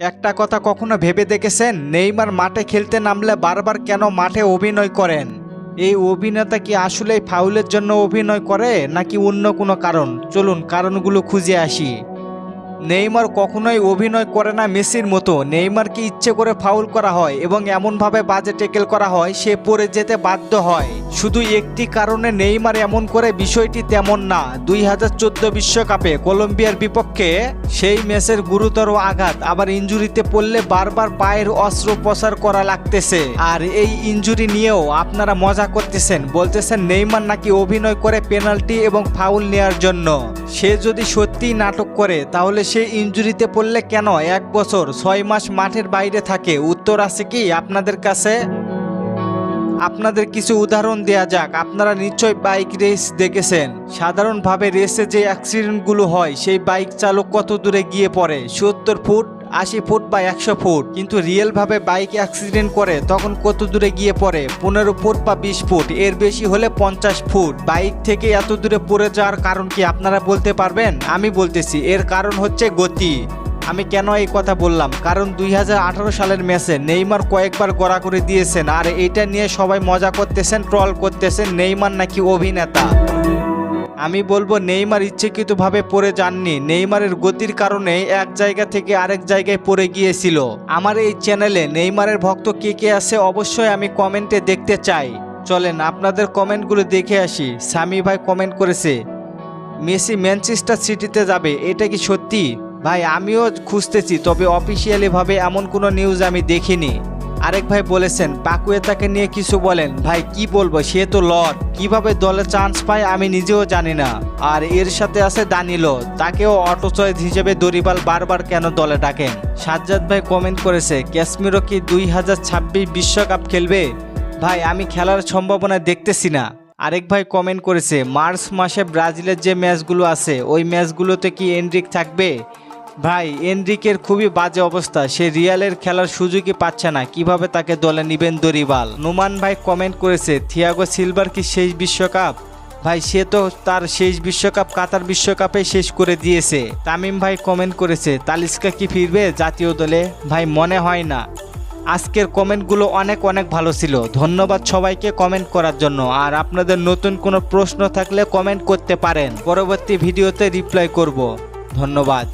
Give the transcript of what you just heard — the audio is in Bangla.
একটা কথা কখনো ভেবে দেখেছেন? নেইমার মাঠে খেলতে নামলে বারবার কেন মাঠে অভিনয় করেন? এই অভিনেতা কি আসলেই ফাউলের জন্য অভিনয় করে, নাকি অন্য কোনো কারণ? চলুন কারণগুলো খুঁজে আসি। নেইমার কখনোই অভিনয় করে না মেসির মতো। নেইমারকে ইচ্ছে করে ফাউল করা হয় এবং এমনভাবে বাজে টেকেল করা হয়, সে পড়ে যেতে বাধ্য হয়। শুধু একটি কারণে নেইমার এমন করে বিষয়টি তেমন না। দুই হাজার বিশ্বকাপে কলম্বিয়ার বিপক্ষে সেই ম্যাচের গুরুতর আঘাত, আবার ইঞ্জুরিতে পড়লে বারবার পায়ের অস্ত্রোপচার করা লাগতেছে। আর এই ইঞ্জুরি নিয়েও আপনারা মজা করতেছেন, বলতেছেন নেইমার নাকি অভিনয় করে পেনাল্টি এবং ফাউল নেয়ার জন্য। সে যদি সত্যিই নাটক করে, তাহলে সে ইঞ্জুরিতে পড়লে কেন? এক বছর, ছয় মাস মাঠের বাইরে থাকে। উত্তর আছে কি আপনাদের কাছে? আপনাদের কিছু উদাহরণ দেয়া যাক। আপনারা নিশ্চয় বাইক রেস দেখেছেন। সাধারণভাবে রেসে যে অ্যাক্সিডেন্টগুলো হয়, সেই বাইক চালক কত দূরে গিয়ে পড়ে? সত্তর ফুট আশি ফুট বা একশো ফুট। কিন্তু রিয়েলভাবে বাইক অ্যাক্সিডেন্ট করে, তখন কত দূরে গিয়ে পড়ে? পনেরো ফুট বা বিশ ফুট, এর বেশি হলে পঞ্চাশ ফুট। বাইক থেকে এত দূরে পড়ে যাওয়ার কারণ কি আপনারা বলতে পারবেন? আমি বলতেছি, এর কারণ হচ্ছে গতি। আমি কেন এই কথা বললাম? কারণ দুই হাজার আঠারো সালের ম্যাচে নেইমার কয়েকবার গড়া করে দিয়েছেন, আর এইটা নিয়ে সবাই মজা করতেছেন, ট্রল করতেছেন নেইমার নাকি অভিনেতা। আমি বলব, নেইমার ইচ্ছেকৃতভাবে পড়ে যাননি। নেইমারের গতির কারণে এক জায়গা থেকে আরেক জায়গায় পড়ে গিয়েছিল। আমার এই চ্যানেলে নেইমারের ভক্ত কে কে আছে অবশ্যই আমি কমেন্টে দেখতে চাই। চলেন, আপনাদের কমেন্টগুলো দেখে আসি। স্বামী ভাই কমেন্ট করেছে, মেসি ম্যানচেস্টার সিটিতে যাবে, এটা কি সত্যি? ভাই, আমিও খুঁজতেছি, তবে অফিসিয়ালিভাবে এমন কোনো নিউজ আমি দেখিনি। আরেক ভাই বলেছেন পাকুয়ে তাকে নিয়ে কিছু বলেন। ভাই, কি বলব? সে তো লর্ড কীভাবে দলে চান্স পায় আমি নিজেও জানি না। আর এর সাথে আছে দানিলো তাকেও অটো চয়েস হিসেবে দরিবাল বারবার কেন দলে ডাকেন? সাজ্জাদ ভাই কমেন্ট করেছে ক্যাশ্মীরও কি দুই হাজার ছাব্বিশ বিশ্বকাপ খেলবে? ভাই, আমি খেলার সম্ভাবনা দেখতেছি না। আরেক ভাই কমেন্ট করেছে, মার্চ মাসে ব্রাজিলের যে ম্যাচগুলো আছে, ওই ম্যাচগুলোতে কি এনরিক থাকবে? ভাই, এনরিকের খুবই বাজে অবস্থা। সে রিয়ালের খেলার সুযোগই পাচ্ছে না। কীভাবে তাকে দলে নিবেন দরিবাল নোমান ভাই কমেন্ট করেছে, থিয়াগো সিলভার কি শেষ বিশ্বকাপ? ভাই, সে তো তার শেষ বিশ্বকাপ কাতার বিশ্বকাপে শেষ করে দিয়েছে। তামিম ভাই কমেন্ট করেছে, তালিস্কা কি ফিরবে জাতীয় দলে? ভাই, মনে হয় না। আজকের কমেন্টগুলো অনেক অনেক ভালো ছিল। ধন্যবাদ সবাইকে কমেন্ট করার জন্য। আর আপনাদের নতুন কোনো প্রশ্ন থাকলে কমেন্ট করতে পারেন। পরবর্তী ভিডিওতে রিপ্লাই করব। ধন্যবাদ।